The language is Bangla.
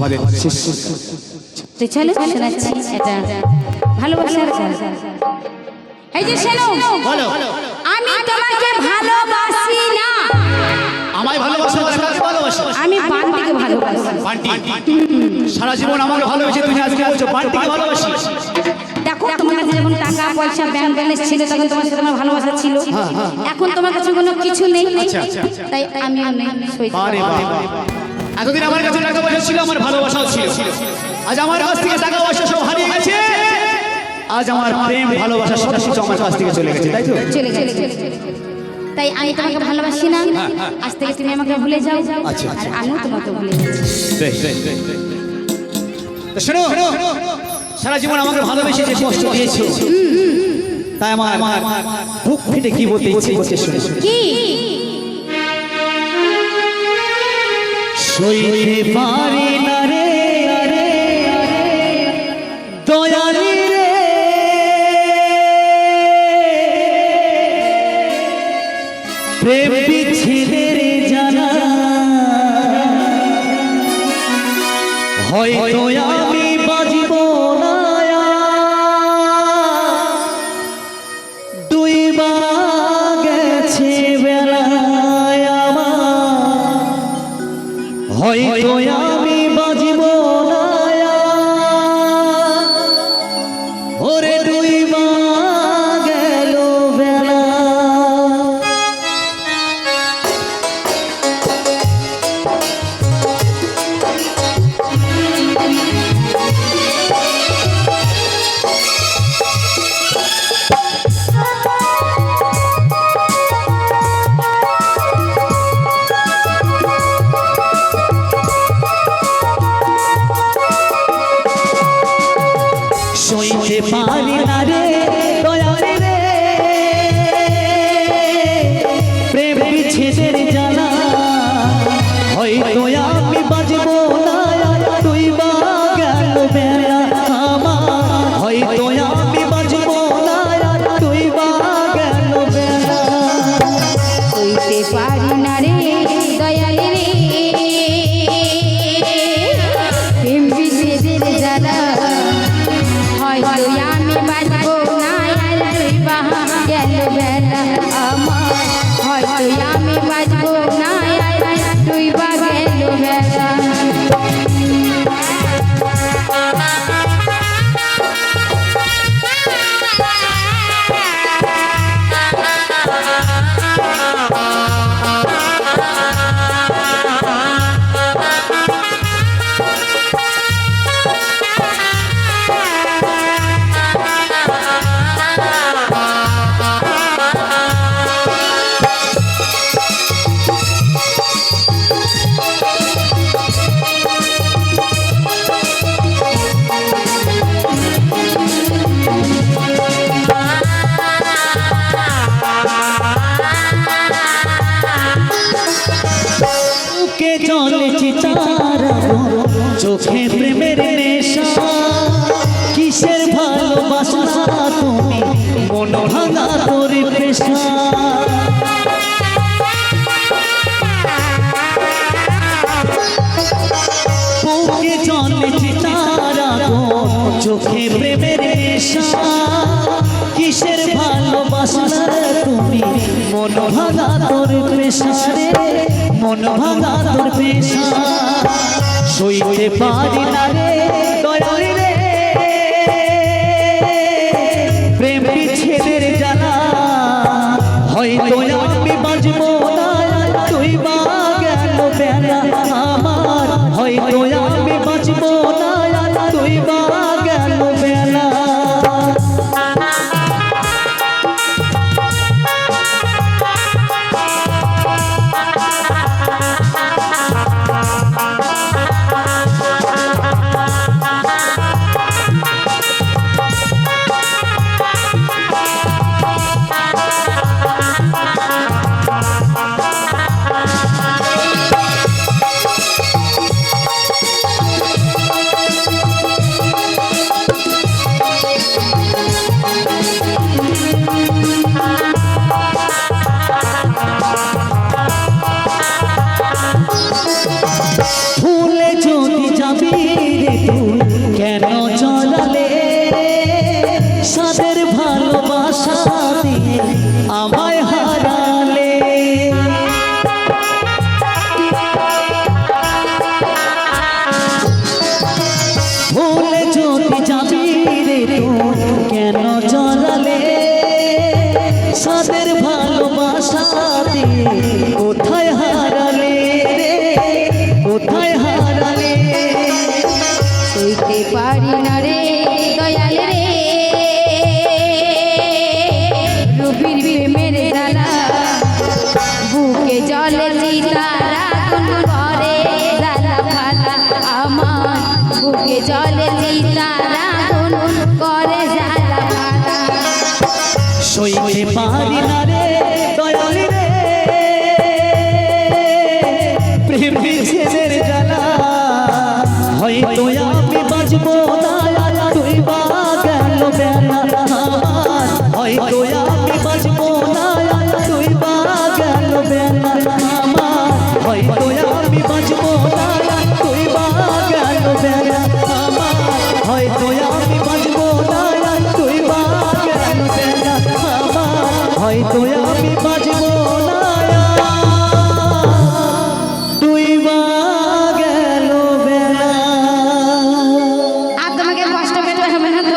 আমাদের শিষ্য। চলো শোনাচ্ছি এটা ভালোবাসার গান। এই যে শোনো বলো। আমি তোমাকে ভালোবাসি না। আমায় ভালোবাসো ভালোবাসো। আমি বান্টিকে ভালোবাসি। বান্টি সারা জীবন আমাকে ভালোবেসে তুমি আজকে বলছো বান্টিকে ভালোবাসি। দেখো তোমার কাছে যখন টাকা পয়সা ব্যাংক ব্যালেন্স ছিল তখন তোমার সাথে আমার ভালোবাসা ছিল। এখন তোমার কাছে কোনো কিছু নেই। তাই আমি নেই সই বারে বারে। এতদিন আমার কাছে টাকা পয়সা ছিল আমার ভালোবাসাও ছিল। আজ আমার কাছ থেকে টাকা পয়সা সব হারিয়ে গেছে। আজ আমার প্রেম ভালোবাসা সব কিছু আমার কাছ থেকে চলে গেছে তাই তো? চলে গেছে। তাই আমি তোমাকে ভালোবাসি না। আজ থেকে তুমি আমাকে ভুলে যাও। আচ্ছা, আর আমিও তোমাকে ভুলে যাচ্ছি। তো শোনো সারা জীবন আমাকে ভালোবেসে যে কষ্ট দিয়েছ তাই আমার আমার বুক ফেটে কি বলতে ইচ্ছে করছে শুনে। কি? সইতে পারি না রে দয়ালি রে। প্রেম বিচ্ছেদের জানা। হয় আমি সইতে পারি না রে। চোখে কিসের ভালোবাসা তুমি? মন ভাঙা তোর পেশা রে, মন ভাঙা তোর পেশা। সইতে পারি না রে দয়ালি আমায় হারালে। ভুলে যদি যাবি রে তুই কেন জড়ালে? সাদের জলে চিতারা করে জ্বালা সইতে পারি না